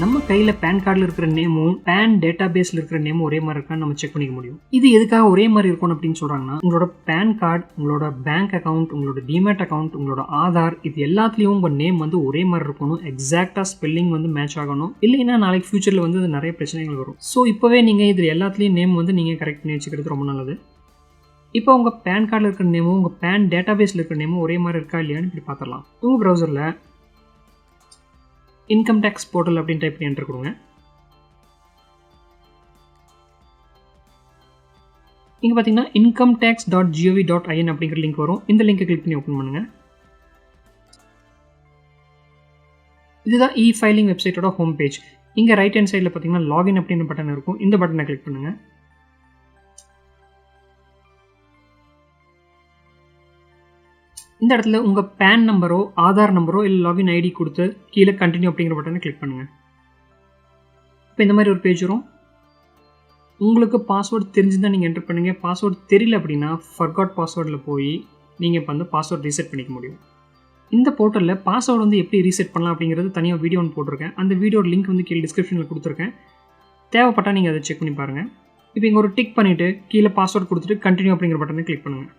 நம்ம கையில் பேன் கார்டில் இருக்கிற நேமும் பேன் டேட்டா பேஸில் இருக்கிற நேமும் ஒரே மாதிரி இருக்கான்னு நம்ம செக் பண்ணிக்க முடியும். இது எதுக்காக ஒரே மாதிரி இருக்கணும் அப்படின்னு சொல்கிறாங்கன்னா உங்களோட பேன் கார்டு உங்களோட பேங்க் அக்கவுண்ட் உங்களோட டிமேட் அக்கவுண்ட் உங்களோட ஆதார் இது எல்லாத்துலேயும் உங்கள் நேம் வந்து ஒரே மாதிரி இருக்கணும். எக்ஸாக்டாக ஸ்பெல்லிங் வந்து மேட்ச் ஆகணும். இல்லைன்னா நாளைக்கு ஃபியூச்சரில் வந்து இது நிறைய பிரச்சனைகள் வரும். ஸோ இப்போவே நீங்கள் இதில் எல்லாத்துலேயும் நேம் வந்து நீங்கள் கரெக்ட் பண்ணி வச்சுக்கிறது ரொம்ப நல்லது. இப்போ உங்கள் பேன் கார்டில் இருக்கிற நேமும் உங்கள் பேன் டேட்டா பேஸில் இருக்கிற நேமும் ஒரே மாதிரி இருக்கா இல்லையான்னு இப்படி பார்த்துடலாம். உங்கள் ப்ரௌசரில் இன்கம் டேக்ஸ் போர்ட்டல் அப்படின்னு டைப் பண்ணி என்டர் கொடுங்க. இங்கே பார்த்தீங்கன்னா income tax dot G O V dot I N அப்படிங்கிற லிங்க் வரும். இந்த லிங்கை கிளிக் பண்ணி ஓப்பன் பண்ணுங்கள் இதுதான் இ ஃபைலிங் வெப்சைட்டோட ஹோம் பேஜ் இங்கே ரைட் ஹேண்ட் சைடில் பார்த்தீங்கன்னா லாகின் அப்படின்னு பட்டன் இருக்கும். இந்த பட்டனை கிளிக் பண்ணுங்கள் இந்த இடத்துல உங்கள் பேன் நம்பரோ ஆதார் நம்பரோ இல்லை லாகின் ஐடி கொடுத்து கீழே கண்டினியூ அப்படிங்கிற பட்டனை கிளிக் பண்ணுங்கள் இப்போ இந்த மாதிரி ஒரு பேஜ் வரும். உங்களுக்கு பாஸ்வேர்டு தெரிஞ்சுதான் நீங்கள் என்டர் பண்ணுங்கள் பாஸ்வேர்டு தெரியல அப்படின்னா ஃபர்காட் பாஸ்வேர்டில் போய் நீங்கள் இப்போ வந்து பாஸ்வேர்டு ரீசெட் பண்ணிக்க முடியும். இந்த போர்ட்டலில் பாஸ்வேர்டு வந்து எப்படி ரீசெட் பண்ணலாம் அப்படிங்கிறது தனியாக வீடியோ ஒன்று போட்டிருக்கேன். அந்த வீடியோ லிங்க் வந்து கீழே டிஸ்கிரிப்ஷனில் கொடுத்துருக்கேன். தேவைப்பட்டால் நீங்கள் அதை செக் பண்ணி பாருங்கள் இப்போ இங்கே ஒரு டிக் பண்ணிவிட்டு கீழே பாஸ்வேர்டு கொடுத்துட்டு கண்டினியூ அப்படிங்கிற பட்டனை கிளிக் பண்ணுங்கள்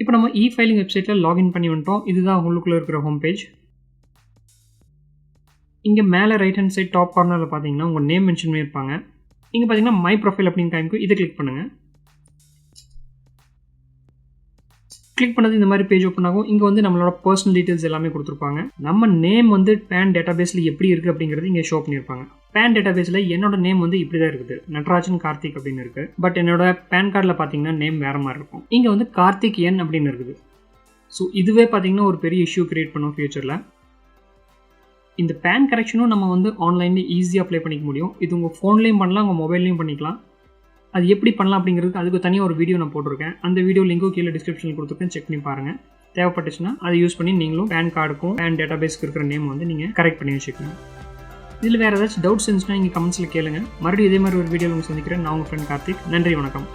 இப்போ நம்ம இ ஃபைலிங் வெப்சைட்டில் லாகின் பண்ணி வந்துட்டோம். இதுதான் உங்களுக்குள்ளே இருக்கிற ஹோம் பேஜ் இங்கே மேலே ரைட் ஹேண்ட் சைட் டாப் கார்னரில் பார்த்தீங்கன்னா உங்கள் நேம் மென்ஷன் பண்ணியிருப்பாங்க. இங்கே பார்த்தீங்கன்னா மை ப்ரொஃபைல் அப்படின்னு காமிக்கும் இதை கிளிக் பண்ணுங்கள் கிளிக் பண்ணது இந்த மாதிரி பேஜ் ஓப்பன் ஆகும். இங்கே வந்து நம்மளோட பர்சனல் டீட்டெயில்ஸ் எல்லாமே கொடுத்துருப்பாங்க. நம்ம நேம் வந்து பேன் டேட்டா பேஸில் எப்படி இருக்குது அப்படிங்கிறது இங்கே ஷோ பண்ணியிருப்பாங்க. பேன் டேட்டா பேஸில் என்னோட நேம் வந்து இப்படி தான் இருக்குது. நட்ராஜன் கார்த்திக் அப்படின்னு இருக்குது பட் என்னோட பேன் கார்டில் பார்த்தீங்கன்னா நேம் வேறு மாதிரி இருக்கும். இங்கே வந்து கார்த்திக் என் அப்படின்னு இருக்குது. ஸோ இதுவே பார்த்தீங்கன்னா ஒரு பெரிய இஷ்யூ கிரியேட் பண்ணும் ஃபியூச்சரில் இந்த பேன் கரெக்ஷனும் நம்ம வந்து ஆன்லைனில் ஈஸியாக அப்ளை பண்ணிக்க முடியும். இது உங்கள் ஃபோன்லேயும் பண்ணலாம் உங்கள் மொபைல்லையும் பண்ணிக்கலாம். அது எப்படி பண்ணலாம் அப்படிங்கிறதுக்கு அதுக்கு தனியாக ஒரு வீடியோ நான் போட்டிருக்கேன். அந்த வீடியோ லிங்க்கும் கீழே டிஸ்கிரிப்ஷனில் கொடுத்துருக்கேன். செக் பண்ணி பாருங்கள் தேவைப்பட்டுச்சுன்னா அதை யூஸ் பண்ணி நீங்களும் பேன் கார்டுக்கும் பேன் டேட்டாபேஸ்க்கு இருக்கிற நேம் வந்து நீங்கள் கரெக்ட் பண்ணி வச்சுக்கணும் இதில் வேறு ஏதாச்சும் டவுட்ஸ் இருந்துச்சுன்னா நீங்கள் கமெண்ட்ஸில் கேளுங்க. மறுபடியும் இதே மாதிரி ஒரு வீடியோ உங்களுக்கு சந்திக்கிறேன். நான் உங்கள் ஃப்ரெண்ட் கார்த்திக். நன்றி வணக்கம்.